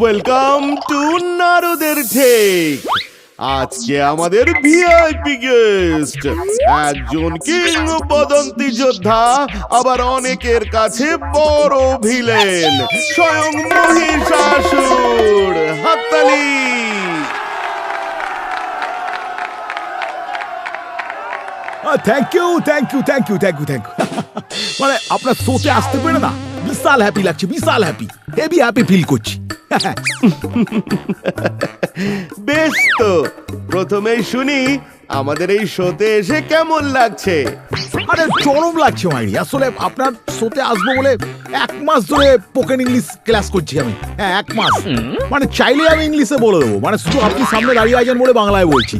Welcome to নারদের ঠেক আজকে আমাদের ভিআইপি গেস্ট একজন কিংবদন্তি যোদ্ধা, আবার অনেকের কাছে বড় ভিলেন, স্বয়ং মহিষাসুর। হাততালি। Thank you thank you thank you thank you thank you মানে আপনার শোতে আসতে পেরে না। বিশাল হ্যাপি লাগছে, বিশাল হ্যাপি হেভি হ্যাপি ফিল করছি। বেশ তো প্রথমেই শুনি আমাদের এই শোতে এসে কেমন লাগছে? আরে চরম লাগছে মাইরি। আসলে আপনার শোতে আসব বলে এক মাস ধরে পোকেন ইংলিশ ক্লাস করছি আমি। হ্যাঁ এক মাস। মানে চাইলে আমি ইংলিশে বলে দেবো। মানে শুধু আপনি সামনে দাঁড়িয়ে আছেন বলে বাংলায় বলছি।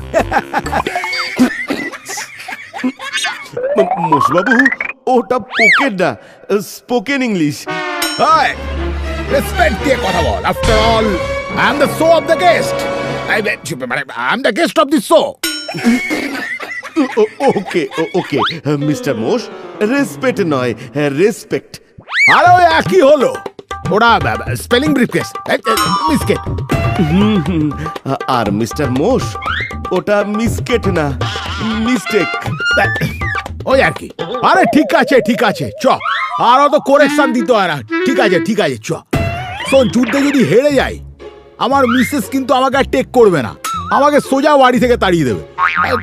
মোশবাবু ওটা পোকেন না স্পোকেন ইংলিশ হাই রেসপেক্ট দিয়ে কথা বল after all I am the show of the guest I মানে I am the guest of this show okay okay mister Mosh respect নয় রেসপেক্ট আরে ওই একই হলো। ওরা স্পেলিং ব্রিফকেস মিসকেট আর মিস্টার মোশ ওটা মিসকেট না মিস্টেক ওই আর কি। আরে ঠিক আছে ঠিক আছে চ। আর অত করেকশন দিতে হয় না। ঠিক আছে ঠিক আছে চ। শোন যুদ্ধে যদি হেরে যাই আমার মিসেস কিন্তু আমাকে আর টেক করবে না। আমাকে সোজা বাড়ি থেকে তাড়িয়ে দেবে।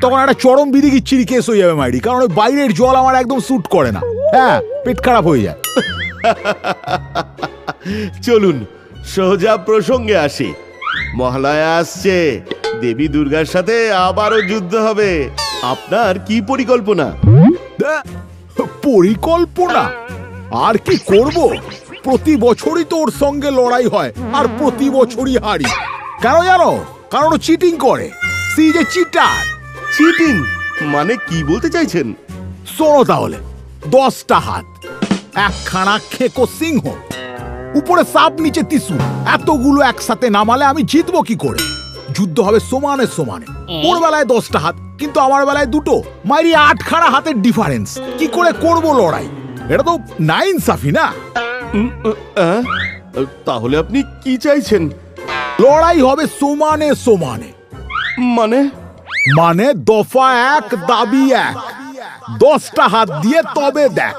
তখন একটা চরম বিধি কিচ্ছিরি কেস হয়ে যাবে মাইরি কারণ ওই বাইরের জল আমার একদম স্যুট করে না। হ্যাঁ পেট খারাপ হয়ে যায়। চলুন সোজা প্রসঙ্গে আসি। মহালয়া আসছে দেবী দুর্গার সাথে আবারও যুদ্ধ হবে। আপনার কি পরিকল্পনা? পরিকল্পনা? আর কি করব? প্রতি বছরই তো ওর সঙ্গে লড়াই হয় আর প্রতি বছরই হারি। কেন জানো? কারণ ও চিটিং করে। সি যে চিটার চিটিং মানে কি বলতে চাইছেন? শোনো তাহলে দশটা হাত একখানা খেকো সিংহ উপরে সাপ নিচে তিসু এতগুলো একসাথে নামালে আমি জিতবো কি করে? যুদ্ধ হবে সমানে সমানে। ওর বেলায় দশটা হাত কিন্তু আমার বেলায় দুটো। মাইরি আটখানা হাতের ডিফারেন্স কি করে করব লড়াই? এটা তো নাইন সাফি না? তাহলে আপনি কি চাইছেন? লড়াই হবে সমানে সমানে। মানে? মানে দফা এক দাবি এক। দশটা হাত দিয়ে তবে দেখ।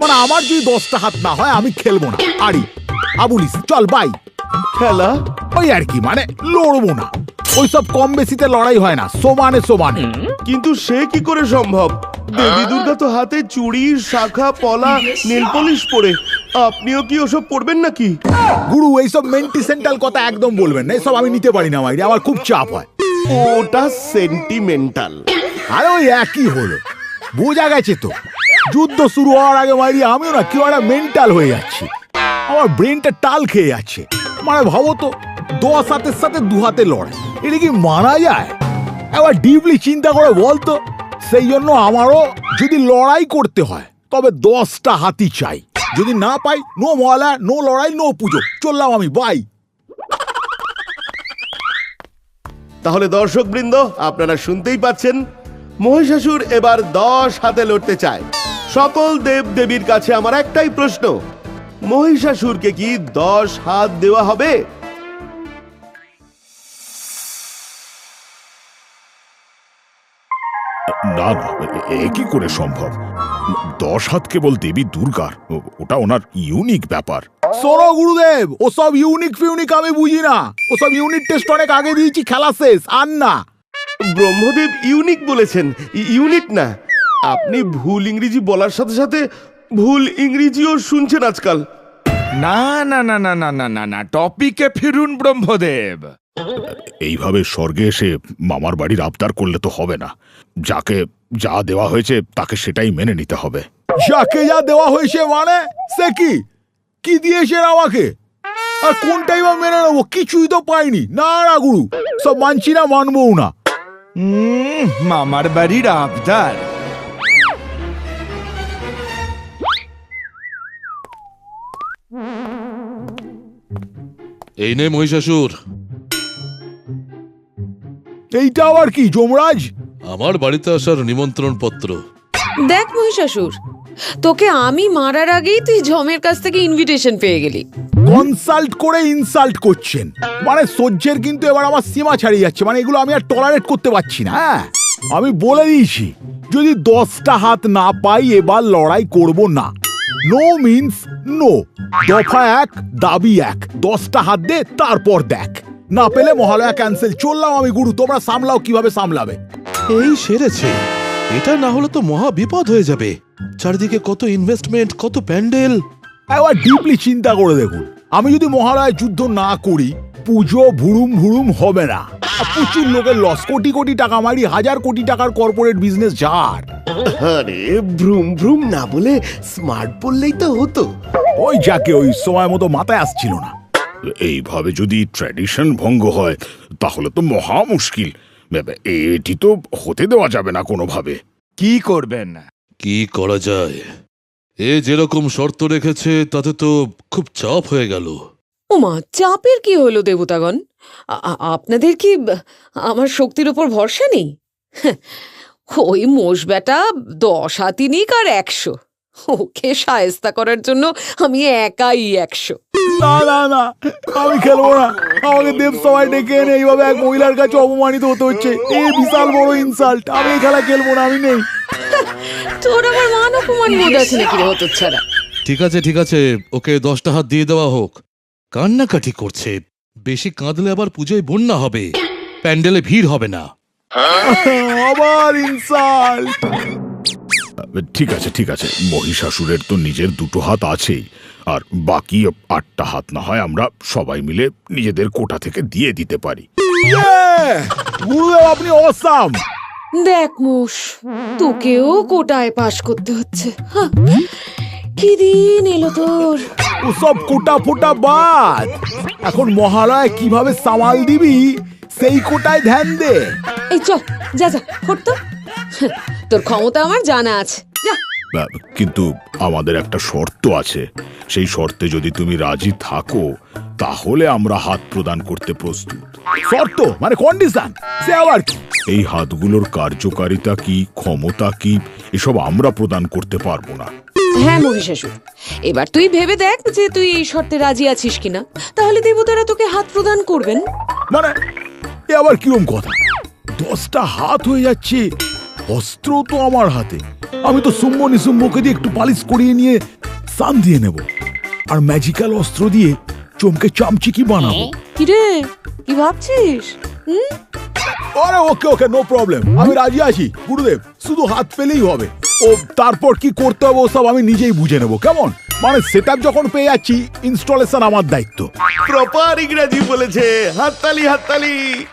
মানে আমার যদি দশটা হাত না হয় আমি খেলব না। আরি আবুলিস চল বাই। খেলা? ওই আর কি মানে লড়বো না। ওইসব কম বেশিতে লড়াই হয় না সমানে সমানে। কিন্তু সে কি করে সম্ভব? দেবী দুর্গা তো হাতে চুড়ি শাখা পলা নেল পলিশ পরে। আপনিও কি ওসব পড়বেন নাকি? গুরু এইসব মেন্টিসেন্টাল কথা একদম বলবেন না। এসব আমি নিতে পারি না মাইরি। আমার খুব চাপ হয়। ওটা সেন্টিমেন্টাল আরে ওই একই হলো। বোঝা গেছে তো। যুদ্ধ শুরু হওয়ার আগে মাইরি আমিও না কেউ একটা মেন্টাল হয়ে যাচ্ছি। আমার ব্রেনটা টাল খেয়ে যাচ্ছে। মানে ভাবো তো দশ হাতের সাথে দু হাতে লড়াই। এটা কি মানা যায়? এবার ডিপলি চিন্তা করে বলতো সেই জন্য আমারও যদি লড়াই করতে হয়, তবে দশটা হাতি চাই। যদি না পাই, নো মলা নো লড়াই, নো পুজো। চললাম আমি বাই তাহলে দর্শক বৃন্দ আপনারা শুনতেই পাচ্ছেন, মহিষাসুর এবার দশ হাতে লড়তে চায়। সকল দেব দেবীর কাছে আমার একটাই প্রশ্ন, মহিষাসুরকে কি দশ হাত দেওয়া হবে? না না এ- কি করে সম্ভব? দশ হাত কেবল দেবী দুর্গার ও- ওটা ওনার ইউনিক ব্যাপার। শোনো গুরুদেব ওসব ইউনিক ফিউনিক আমি বুঝি না। ওসব ইউনিট টেস্ট অনেক আগে দিয়েছি খেলা শেষ আর না। ব্রহ্মদেব ইউনিক বলেছেন ই- ইউনিক না। আপনি ভুল ইংরেজি বলার সাথে সাথে ভুল ইংরেজিও শুনছেন আজকাল। না না না না না না না না টপিকে ফিরুন ব্রহ্মদেব। এইভাবে স্বর্গে এসে মামার বাড়ির আবদার করলে তো হবে না। যাকে যা দেওয়া হয়েছে তাকে সেটাই মেনে নিতে হবে। যাকে যা দেওয়া হয়েছে মানে? সে কি? কি দিয়েছে আমাকে? আর কোনটাই বা মেনে নেব? কিছুই তো পাইনি। না না গুরু সব মানছি না মানবও না। মামার বাড়ির আবদার। এই নে মহিষাসুর এইটা আবার কি যমরাজ? আমার বাড়িতে আসার নিমন্ত্রণ পত্র দেখ মহিষাসুর তোকে আমি মারার আগেই তুই জমের কাছ থেকে ইনভিটেশন পেয়ে গেলি। কনসাল্ট করে ইনসাল্ট করছেন। মানে সহ্যের কিন্তু এবার আমার সীমা ছাড়িয়ে যাচ্ছে। মানে এগুলো আমি আর টলারেট করতে পারছি না হ্যাঁ? আমি বলে দিয়েছি যদি দশটা হাত না পাই এবার লড়াই করব না। নো মিন্স নো দফা এক দাবি এক। দশটা হাত দে তারপর দেখ। না পেলে মহালয়া ক্যান্সেল চললাম আমি গুরু তোমরা সামলাও কীভাবে সামলাবে? এই সেরেছে। এটা না হলে তো মহা বিপদ হয়ে যাবে। চারিদিকে কত ইনভেস্টমেন্ট কত প্যান্ডেল। একবার ডিপলি চিন্তা করে দেখুন। আমি যদি মহালয় যুদ্ধ না করি পুজো ভুরুম ভুরুম হবে না। প্রচুর লোকের লস কোটি কোটি টাকা মারি হাজার কোটি টাকার কর্পোরেট বিজনেস যার। আরে ভ্রুম ভ্রুম না বলে স্মার্ট বললেই তো হতো। ওই যাকে ওই সময় মতো মাথায় আসছিল না। এইভাবে যদি ট্র্যাডিশন ভঙ্গ হয় তাহলে তো মহা মুশকিল। এটি তো হতে দেওয়া যাবে না কোনোভাবে। কি করবেন? কি করা যায়? এ যেরকম শর্ত রেখেছে তাতে তো খুব চাপ হয়ে গেল। ওমা চাপের কি হলো দেবতাগণ? আপনাদের কি আমার শক্তির উপর ভরসা নেই? হ্যাঁ, ওই মোষ বেটা দশ হাতি নিক আর একশো। ওকে সায়স্তা করার জন্য আমি একাই একশো। না না না আমি খেলব না। আমাকে দেব সবাই ডেকে এনে এইভাবে এক মহিলার কাছে অপমানিত হতে হচ্ছে। এই বিশাল বড় ইনসাল্ট আমি এই খেলা খেলব না আমি নেই। তোর আমার মান অপমান বোধ আছে নাকি রে হতো ছাড়া ঠিক আছে ঠিক আছে ওকে দশটা হাত দিয়ে দেওয়া হোক। কান্নাকাটি করছে। বেশি কাঁদলে আবার পুজোয় বন্যা হবে। প্যান্ডেলে ভিড় হবে না। আবার ইনসাল্ট ঠিক আছে ঠিক আছে। মহিষাসুরের তো নিজের দুটো হাত আছেই। আর বাকি আটটা হাত না হয় আমরা সবাই মিলে নিজেদের কোটা থেকে দিয়ে দিতে পারি। আপনি অসাম! দেখ মোষ তোকেও কোটায় পাশ করতে হচ্ছে। কি দিন এলো তোর? ওসব কোটা ফোটা বাদ। এখন মহালয় কীভাবে সামাল দিবি? সেই কোটায় ধ্যান দে। এই চল যা যা ফোট তো। তোর ক্ষমতা আমার জানা আছে। যা। কিন্তু আমাদের একটা শর্ত আছে। সেই শর্তে যদি তুমি রাজি থাকো তাহলে আমরা হাত প্রদান করতে প্রস্তুত। শর্ত মানে কন্ডিশন সে আবার কি? এই হাতগুলোর কার্যকারিতা কি ক্ষমতা কি এসব আমরা প্রদান করতে পারব না। হ্যাঁ মহিষাসুর। এবার তুই ভেবে দেখ যে তুই এই শর্তে রাজি আছিস কিনা। তাহলে দেবতারা তোকে হাত প্রদান করবেন। মানে এ আবার কিরম কথা? দশটা হাত হয়ে যাচ্ছে অস্ত্র তো আমার হাতে। আমি তো সুম্ম নিসুম্মকে দিয়ে একটু পালিশ করিয়ে নিয়ে সান দিয়ে নেব। আর ম্যাজিক্যাল অস্ত্র দিয়ে চমকে চামচিকি বানাবো। কিরে কি ভাবছিস? আরে ওকে ওকে নো প্রবলেম আমি রাজি আছি গুরুদেব। শুধু হাত পেলেই হবে। ও তারপর কি করতে হবে ওসব আমি নিজেই বুঝে নেব কেমন? মানে সেট যখন পেয়ে যাচ্ছি ইনস্টলেশন আমার দায়িত্ব। প্রপার ইংরেজি বলেছে হাততালি হাততালি।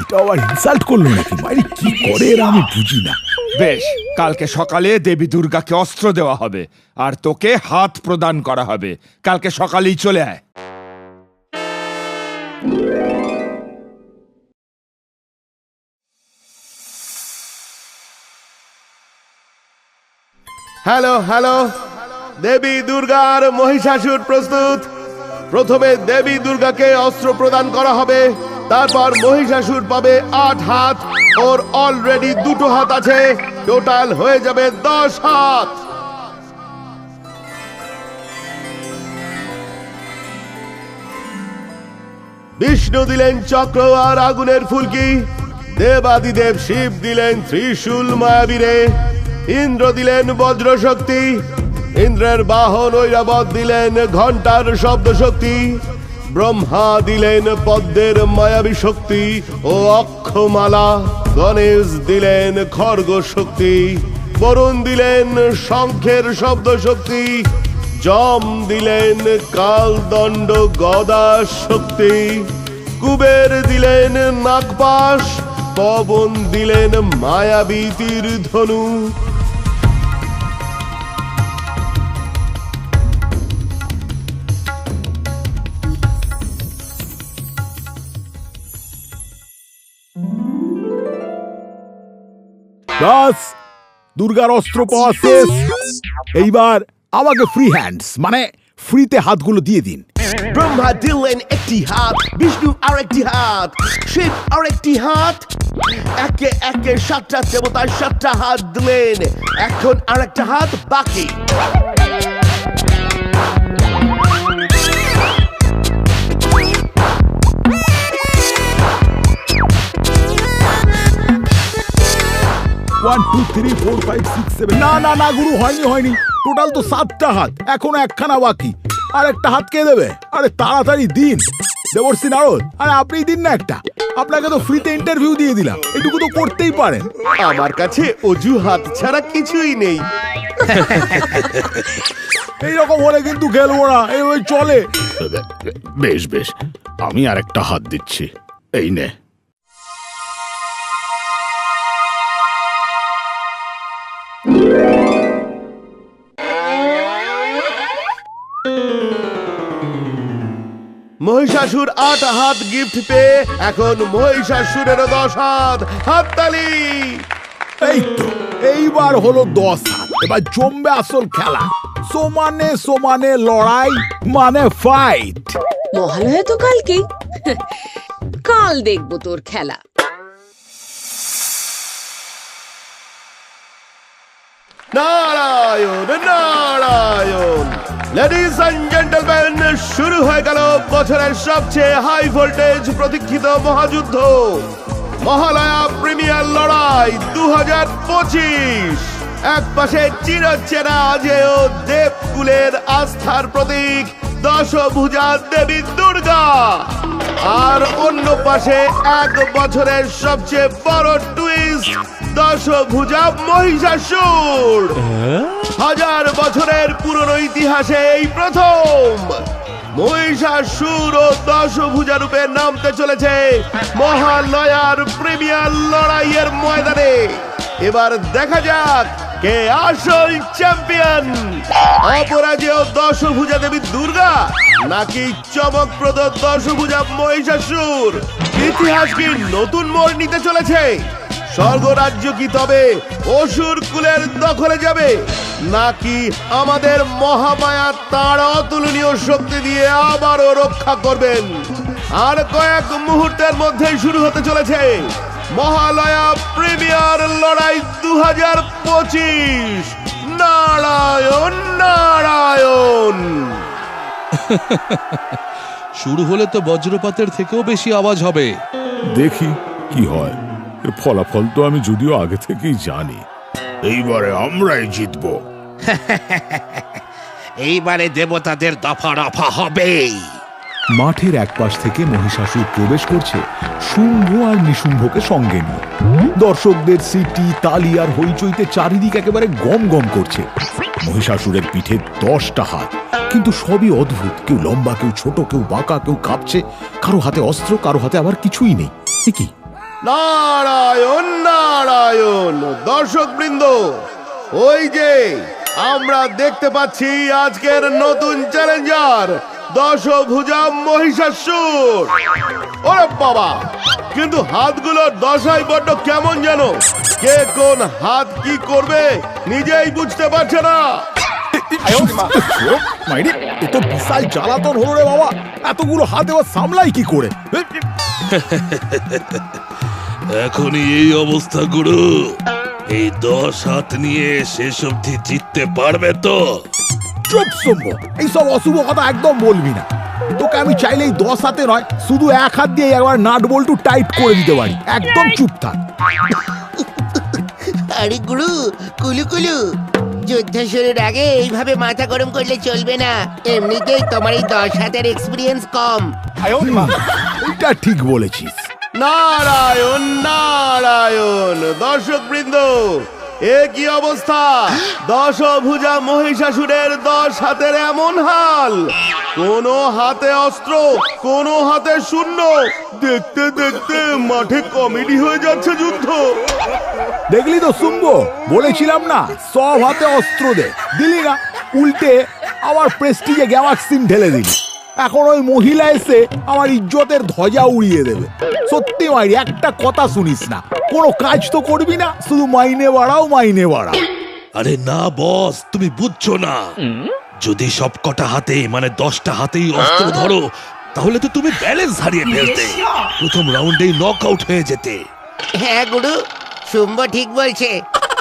এটা আবার ইনসাল্ট করল নাকি? বাইরে কি করে এরা আমি বুঝি না। বেশ কালকে সকালে দেবী দুর্গাকে অস্ত্র দেওয়া হবে আর তোকে হাত প্রদান করা হবে। কালকে সকালেই চলে আয়। Hello hello. দেবী দুর্গার মহিষাসুর প্রস্তুত। প্রথমে দেবী দুর্গাকে অস্ত্র প্রদান করা হবে। তারপর মহিষাসুর পাবে আট হাত। ওর অলরেডি দুটো হাত আছে। টোটাল হয়ে যাবে দশ হাত। বিষ্ণু দিলেন চক্র আর আগুনের ফুলকি। দেবাদিদেব শিব দিলেন ত্রিশূল মায়াবীরে। ইন্দ্র দিলেন বজ্র শক্তি ইন্দ্রের বাহন ঐরাবত দিলেন ঘণ্টার শব্দ শক্তি ব্রহ্মা দিলেন পদ্মের মায়াবী শক্তি ও অক্ষমালা। গণেশ দিলেন খর্গ শক্তি বরুণ দিলেন শঙ্খের শব্দ শক্তি জম দিলেন কালদণ্ড গদা শক্তি কুবের দিলেন নাগপাশ। পবন দিলেন মায়াবী তীর ধনু। বাস দুর্গার অস্ত্র পাওয়া শেষ এইবার আমাকে ফ্রি হ্যান্ডস মানে ফ্রিতে হাতগুলো দিয়ে দিন। ব্রহ্মা দিলেন একটি হাত বিষ্ণু আর একটি হাত, শিব আর একটি হাত। একে একে সাতটা দেবতার সাতটা হাত দিলেন। এখন আর একটা হাত বাকি। One two three four five six seven না না না গুরু হয়নি হয়নি। টোটাল তো সাতটা হাত। এখনও একখানা বাকি। আর একটা হাত কে দেবে? আরে তাড়াতাড়ি দিন। দেবর্ষী নারদ আরে আপনি দিন না একটা। আপনাকে তো ফ্রিতে ইন্টারভিউ দিয়ে দিলাম। এটুকু তো করতেই পারেন। আমার কাছে অজুহাত ছাড়া কিছুই নেই। এইরকম হলে কিন্তু খেলব না। এইভাবে চলে। বেশ বেশ। আমি আর একটা হাত দিচ্ছি। এই নে। মহিষাসুর আট হাত গিফট পেয়ে এখন মহিষাসুরেরও দশ হাত। হাততালি! এই তো এইবার হলো দশ হাত। এবার জমবে আসল খেলা। সমানে সমানে লড়াই মানে ফাইট মহালয়া তো কালকেই। কাল দেখব তোর খেলা। Narayan Narayan! Ladies and gentleman শুরু হয়ে গেল বছরের সবচেয়ে হাই ভোল্টেজ প্রতীক্ষিত মহাযুদ্ধ। মহালয়া প্রিমিয়ার লড়াই দু হাজার পঁচিশ। এক পাশে চিরচেনা অজেয় দেবকুলের আস্থার প্রতীক দশভুজা দেবী দুর্গা। আর অন্য পাশে এক বছরের সবচেয়ে বড় টুইস্ট দশভুজা মহিষাসুর। হাজার বছরের পুরনো ইতিহাসে এই প্রথম মহিষাসুর ও দশভুজা রূপে নামতে চলেছে মহালয়ার প্রিমিয়ার লড়াইয়ের ময়দানে। এবার দেখা যাক কে আসল চ্যাম্পিয়ন। অপরাজেয় দশভুজা দেবী দুর্গা নাকি চমকপ্রদ দশভুজা মহিষাসুর? ইতিহাস কি নতুন মোড় নিতে চলেছে? স্বর্গরাজ্য কি তবে অসুর কুলের দখলে যাবে? নাকি আমাদের মহামায়া তার অতুলনীয় শক্তি দিয়ে আবারও রক্ষা করবেন? আর কয়েক মুহূর্তের মধ্যেই শুরু হতে চলেছে মহালয়া প্রিমিয়ার লড়াই দু হাজার পঁচিশ। নারায়ণ নারায়ণ। শুরু হলে তো বজ্রপাতের থেকেও বেশি আওয়াজ হবে। দেখি কি হয়। এর ফলাফল তো আমি যদিও আগে থেকেই জানি। এইবারে আমরাই জিতবো। এইবারে দেবতাদের দফা রফা হবেই। মাঠের এক পাশ থেকে মহিষাসুর প্রবেশ করছে শুম্ভ আর নিশুম্ভকে সঙ্গে নিয়ে। দর্শকদের সিটি তালি আর হইচইতে চারিদিক একেবারে গম গম করছে। মহিষাসুরের পিঠে দশটা হাত কিন্তু সবই অদ্ভুত। কেউ লম্বা কেউ ছোট কেউ বাঁকা কেউ কাঁপছে। কারও হাতে অস্ত্র কারও হাতে আবার কিছুই নেই। কি? নারায়ণ নারায়ণ দর্শক বৃন্দ ওই যে আমরা দেখতে পাচ্ছি আজকের নতুন চ্যালেঞ্জার দশভুজা মহিষাসুর। ওরে বাবা, কিন্তু হাতগুলোর দশাই বড্ড কেমন যেন? কে কোন হাত কি করবে নিজেই বুঝতে পারছে না। জ্বালাতন হলো রে বাবা। এতগুলো হাত এবার সামলাই কি করে? এখনই এই অবস্থা গুরু। এই দশ হাত নিয়ে শেষ অবধি জিততে পারবে তো? চুপ এইসব অশুভ কথা একদম বলবি না। তোকে আমি চাইলেই দশ হাতে নয় শুধু এক হাত দিয়ে একবার নাট বল্টু টাইট করে দিতে পারি। একদম চুপ থাক। আরে গুরু কুলু কুলু। যুদ্ধ শুরুর আগে এইভাবে মাথা গরম করলে চলবে না। এমনিতেই তোমার এই দশ হাতের এক্সপিরিয়েন্স কম। এটা ঠিক বলেছিস। নারায়ণ নারায়ণ দর্শক বৃন্দ এ কি অবস্থা? দশভুজা মহিষাসুরের দশ হাতের এমন হাল। কোন হাতে অস্ত্র, কোন হাতে শূন্য। দেখতে দেখতে মাঠে কমেডি হয়ে যাচ্ছে যুদ্ধ। দেখলি তো শুনব বলেছিলাম না, সব হাতে অস্ত্র দে। দিলি না, উল্টে আবার প্রেস্টিজে গ্যাওয়াক্সিন ঢেলে দিলি। এখন ওই মহিলা এসে আমার ইজ্জতের ধ্বজা উড়িয়ে দেবে। সত্যি মাইরি একটা কথা শুনিস না। কোনো কাজ তো করবি না শুধু মাইনে বাড়াও মাইনে বাড়াও। আরে না বস তুমি বুঝছ না। যদি সব কটা হাতে মানে দশটা হাতেই অস্ত্র ধরো তাহলে তো তুমি ব্যালেন্স হারিয়ে ফেলতে। প্রথম রাউন্ডেই নক আউট হয়ে যেতে। হ্যাঁ গুরু শুম্ভ ঠিক বলছে।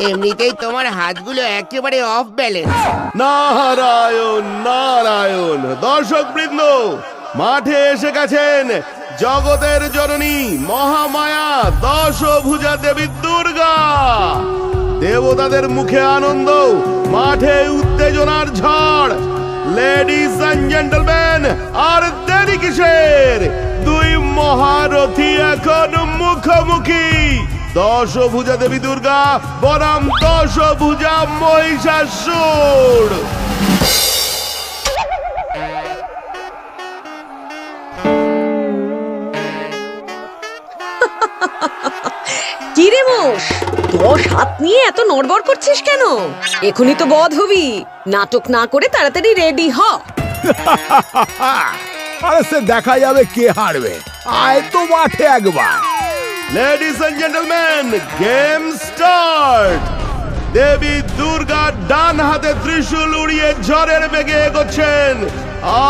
এমনিতেই তোমার হাতগুলো একেবারে অফ ব্যালেন্স নারায়ণ নারায়ণ দর্শক বৃন্দ মাঠে এসে গেছেন জগতের জননী মহামায়া দশভুজা দেবী দুর্গা দেবতাদের মুখে আনন্দ, মাঠে উত্তেজনার ঝড়। লেডিস অ্যান্ড জেন্টলম্যান আর দেরি কিসের? দুই মহারথী এখন মুখোমুখি। দশভুজা দেবী দুর্গা বনাম দশভুজা মহিষাসুর। কি রে মোষ দশ হাত নিয়ে এত নড়বড় করছিস কেন? এখনই তো বধ হবি। নাটক না করে তাড়াতাড়ি রেডি হ। আরে সে দেখা যাবে কে হারবে। আয় তো মাঠে একবার। Ladies and gentleman game start Devi Durga ডান হাতে ত্রিশূল উড়িয়ে ঝড়ের বেগে এগোচ্ছেন।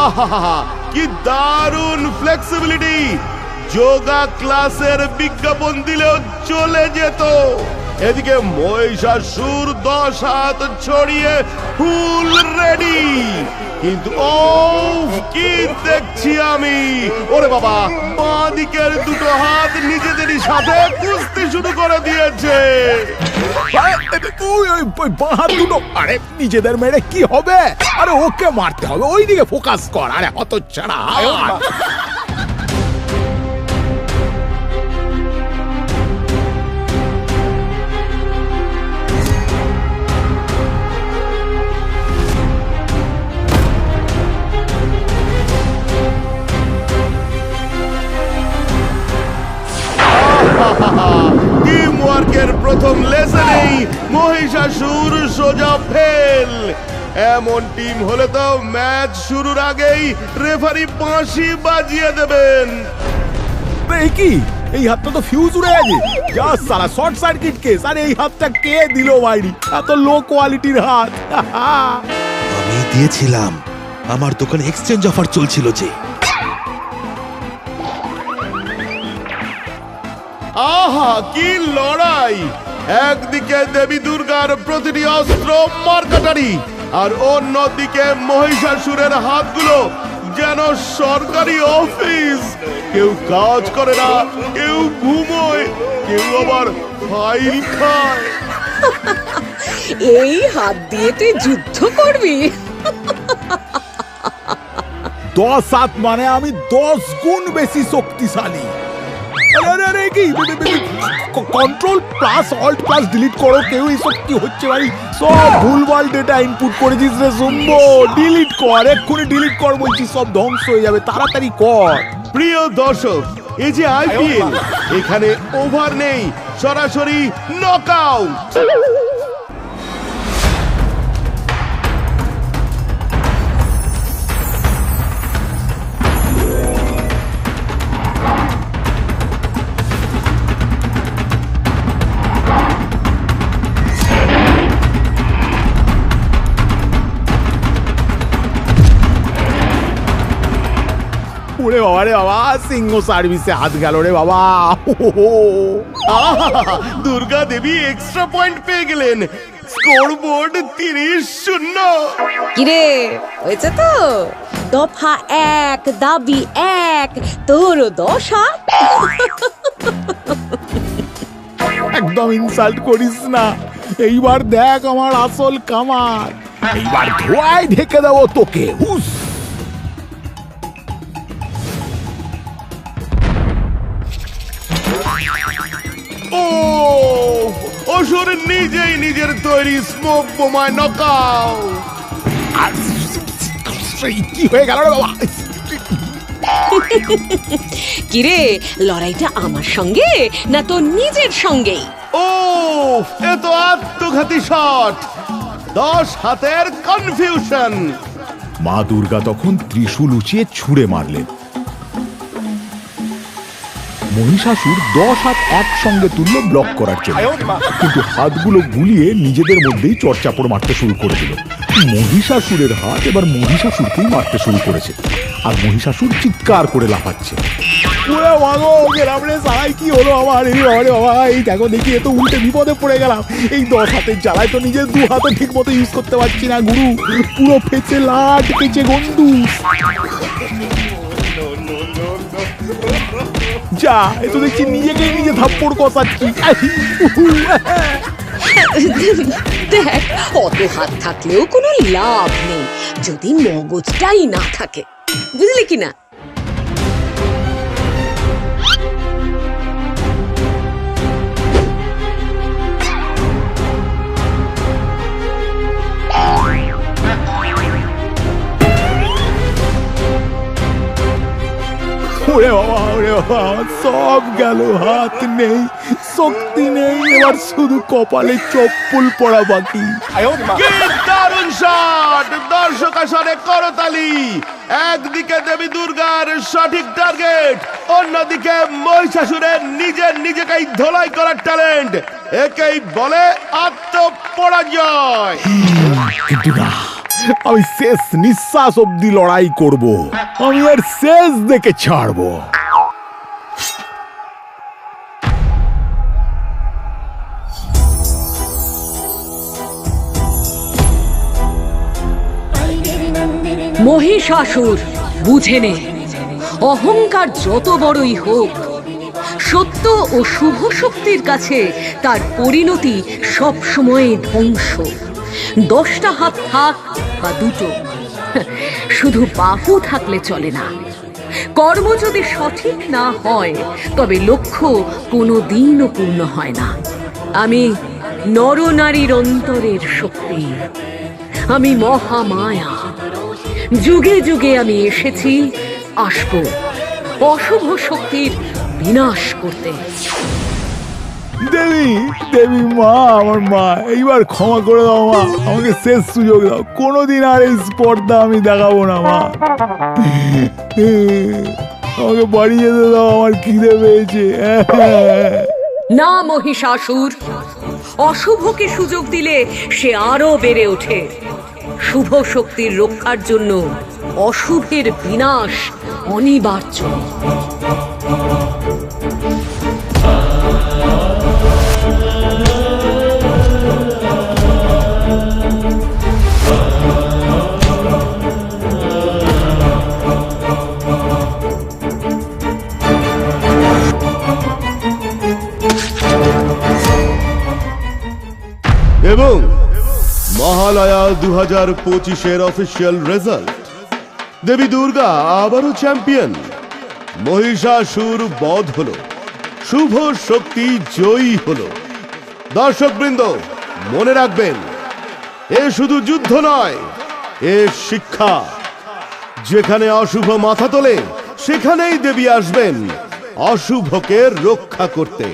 আহা কি দারুণ ফ্লেক্সিবিলিটি যোগা ক্লাসের বিজ্ঞাপন দিলেও চলে যেত। এদিকে মহিষাসুর দশ হাত ছড়িয়ে ফুল রেডি কিন্তু ও কি দেখছি আমি? ওরে বাবা বাঁ দিকের দুটো হাত নিজেদেরই সাথে কুস্তি শুরু করে দিয়েছে। আরে, দুটো নিজেদের মেরে কি হবে? আরে ওকে মারতে হবে ওইদিকে ফোকাস কর আরে হত। ছাড়া টিম প্রথম লেসনেই মহিষাসুর সোজা ফেল। এমন টিম হলে তো ম্যাচ শুরুর আগেই রেফারি বাঁশি বাজিয়ে দেবেন। এই কি? এই হাতটা তো ফিউজ উড়ে গেছে। যা সারা শর্ট সার্কিট কেস আরে এই হাতটা কে দিল বাইরি এত লো কোয়ালিটির হাত। আমি দিয়েছিলাম। আমার দোকানে এক্সচেঞ্জ অফার চলছিল যে। আহা কি লড়াই! একদিকে দেবী দুর্গার প্রতিটি অস্ত্র মার্কাটারি আর অন্যদিকে মহিষাসুরের হাতগুলো যেন সরকারি অফিস। কেউ কাজ করে না কেউ ঘুমোয় কেউ আবার ফাইল খায়। এই হাত দিয়ে তুই যুদ্ধ করবি? দশ হাত মানে আমি দশ গুণ বেশি শক্তিশালী। আরে আরে আরে কি? Control plus alt plus delete করো কেউ এইসব কি হচ্ছে ভাই? সব ভুলভাল ডেটা ইনপুট করেছিস রে শুনব ডিলিট কর এক্ষুনি ডিলিট কর বলছি সব ধ্বংস হয়ে যাবে তাড়াতাড়ি কর। প্রিয় দর্শক এই যে আইপিএল এখানে ওভার নেই সরাসরি নকআউট বাবা রে বাবা সিংহ সার্ভিসে হাত গেল রে বাবা। দুর্গা দেবী এক্সট্রা পয়েন্ট পেয়ে গেলেন। স্কোর বোর্ড তিরিশ শূন্য। কিরে হয়েছে তো? দফা এক দাবি এক তোর দশ? একদম ইনসাল্ট করিস না। এইবার দেখ আমার আসল কামার। এইবার ধোয়ায় ঢেকে দেবো তোকে হুস। অসুর নিজেই নিজের তৈরি স্মোক বোমায় নকআউট আর কি হয়ে গেল রে বাবা? কিরে লড়াইটা আমার সঙ্গে না তোর নিজের সঙ্গেই? ও এ তো আত্মঘাতী শট দশ হাতের কনফিউশন মা দুর্গা তখন ত্রিশূল উঁচিয়ে ছুঁড়ে মারলেন। মহিষাসুর দশ হাত একসঙ্গে তুলল ব্লক করার জন্য। কিন্তু হাতগুলো গুলিয়ে নিজেদের মধ্যেই চর্চাপড় মারতে শুরু করে দিল মহিষাসুরের হাত এবার মহিষাসুরকেই মারতে শুরু করেছে। আর মহিষাসুর চিৎকার করে লাফাচ্ছে। ওরে মাগো গেলাম রে সারাই কি হলো আমার? এই বাবা রে বাবা এই দেখো দেখি এ তো উল্টে বিপদে পড়ে গেলাম। এই দশ হাতের জ্বালায় তো নিজের দু হাতে ঠিক মতো ইউজ করতে পারছি না গুরু। পুরো ফেচে লাট কেচে গন্ডু যা, এ তো দেখছি নিজেকেই নিজে থাপ্পড় কষাচ্ছি। দেখ, অত হাত থাকলেও কোনো লাভ নেই, যদি মগজটাই না থাকে। বুঝলি কি ওরে বাবা ওরে বাবা সব গেল হাত নেই শক্তি নেই এবার শুধু কপালে চপ্পল পড়া বাকি। দারুণ শট দর্শক আসরে করতালি। একদিকে দেবী দুর্গার সঠিক টার্গেট অন্যদিকে মহিষাসুরের নিজের নিজেকেই ধোলাই করার ট্যালেন্ট একেই বলে আত্মপরাজয়। কিন্তু না। আমি শেষ নিঃশ্বাস অব্দি লড়াই করব। আমি আর শেষ দেখে ছাড়বো। মহিষাসুর, বুঝে নে। অহংকার যত বড়ই হোক, সত্য ও শুভ শক্তির কাছে তার পরিণতি সবসময় ধ্বংস। দশটা হাত থাক বা দুটো। শুধু বাহু থাকলে চলে না। কর্ম যদি সঠিক না হয়, তবে লক্ষ্য কোনো দিনও পূর্ণ হয় না। আমি নরনারীর অন্তরের শক্তি। আমি মহামায়া। যুগে যুগে আমি এসেছি আসব। অশুভ শক্তির বিনাশ করতে। দেবী দেবী মা, আমার মা, এইবার ক্ষমা করে দাও মা, আমাকে শেষ সুযোগ দাও। কোনোদিন আর এই স্পর্ধা আমি দেখাবো না মা। আমাকে বাড়ি যেতে দাও, আমার খিদে পেয়েছে। না মহিষাসুর, অশুভকে সুযোগ দিলে সে আরও বেড়ে ওঠে। শুভ শক্তির রক্ষার জন্য অশুভের বিনাশ অনিবার্য। এবং মহালয়া দু হাজার পঁচিশের অফিসিয়াল রেজাল্ট দেবী দুর্গা আবারও চ্যাম্পিয়ন মহিষাসুর বধ হলো। শুভ শক্তি জয়ী হলো। দর্শকবৃন্দ, মনে রাখবেন, এ শুধু যুদ্ধ নয়, এ শিক্ষা। যেখানে অশুভ মাথা তোলে, সেখানেই দেবী আসবেন অশুভকে রক্ষা করতে।